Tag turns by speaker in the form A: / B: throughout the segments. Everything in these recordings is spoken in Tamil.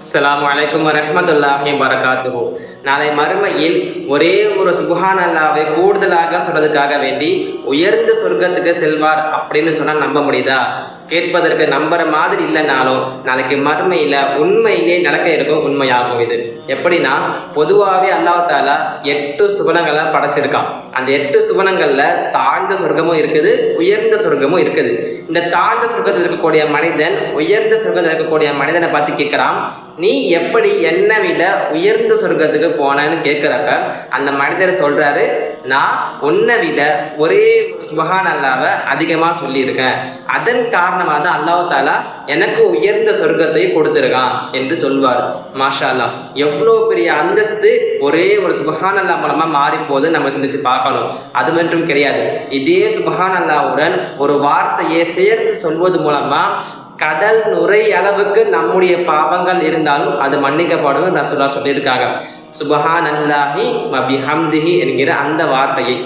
A: அஸ்லாம் வலைக்கம் வரமத்துல்லாஹி வரகாத்துஹு நாளை மறுமையில் ஒரே ஒரு சுபஹான் அல்லாவை கூடுதலாக சொல்றதுக்காக வேண்டி உயர்ந்த சொர்க்கத்துக்கு செல்வார் அப்படின்னு சொன்னால் நம்ப முடியுதா? கேட்பதற்கு நம்புற மாதிரி இல்லைனாலும் நாளைக்கு மறுமையில் உண்மையிலே நடக்க இருக்கும் உண்மையாகும் இது. எப்படின்னா பொதுவாகவே அல்லாஹ் எட்டு சுபனங்களை படைச்சிருக்கான். அந்த எட்டு சுபனங்கள்ல தாழ்ந்த சொர்க்கமும் இருக்குது உயர்ந்த சொர்க்கமும் இருக்குது. இந்த தாழ்ந்த சொர்க்கத்தில் இருக்கக்கூடிய மனிதன் உயர்ந்த சொர்க்கத்தில் இருக்கக்கூடிய மனிதனை பார்த்து கேட்கிறான் நீ எப்படி என்னை விட உயர்ந்த சொர்க்கத்துக்கு போனேன்னு கேட்குறப்ப அந்த மனிதர் சொல்கிறாரு நான் உன்னை விட ஒரே சுபஹான் அல்லாவை அதிகமாக சொல்லியிருக்கேன். அதன் காரணமாக தான் அல்லாஹ் தாலா எனக்கு உயர்ந்த சொர்க்கத்தை கொடுத்துருக்கான் என்று சொல்வார். மாஷா அல்லாஹ் எவ்வளோ பெரிய அந்தஸ்து ஒரே ஒரு சுபஹான் அல்லா மூலமாக மாறி போது நம்ம சிந்திச்சு பார்க்கணும். அது மட்டும் கிடையாது. இதே சுபஹான் அல்லாவுடன் ஒரு வார்த்தையை சேர்த்து சொல்வது மூலமாக கடல் நுரை அளவுக்கு நம்முடைய பாவங்கள் இருந்தாலும் அது மன்னிக்கப்படும் ரசுல்லா சொல்லியிருக்காங்க. சுபஹான் அல்லாஹி மபிஹம்திஹி என்கிற அந்த வார்த்தையை.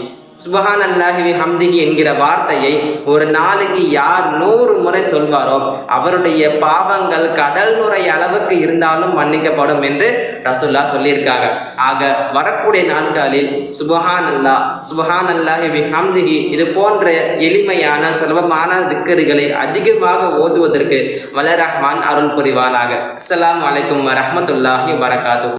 A: சுபஹான் அல்லாஹி ஹம்திகி என்கிற வார்த்தையை ஒரு நாளைக்கு யார் நூறு முறை சொல்வாரோ அவருடைய பாவங்கள் கடல் நுரை அளவுக்கு இருந்தாலும் மன்னிக்கப்படும் என்று ரசுல்லா சொல்லியிருக்காங்க. ஆக வரக்கூடிய நாட்களில் சுபஹான் அல்லா சுபஹான் அல்லாஹி ஹம்திகி இது போன்ற எளிமையான சுலபமான திக்கர்களை அதிகமாக ஓதுவதற்கு வலரஹ்மான் அருள் புரிவானாக. அஸ்லாம் அலைக்கும் வரமத்துல்லாஹி வரகாத்து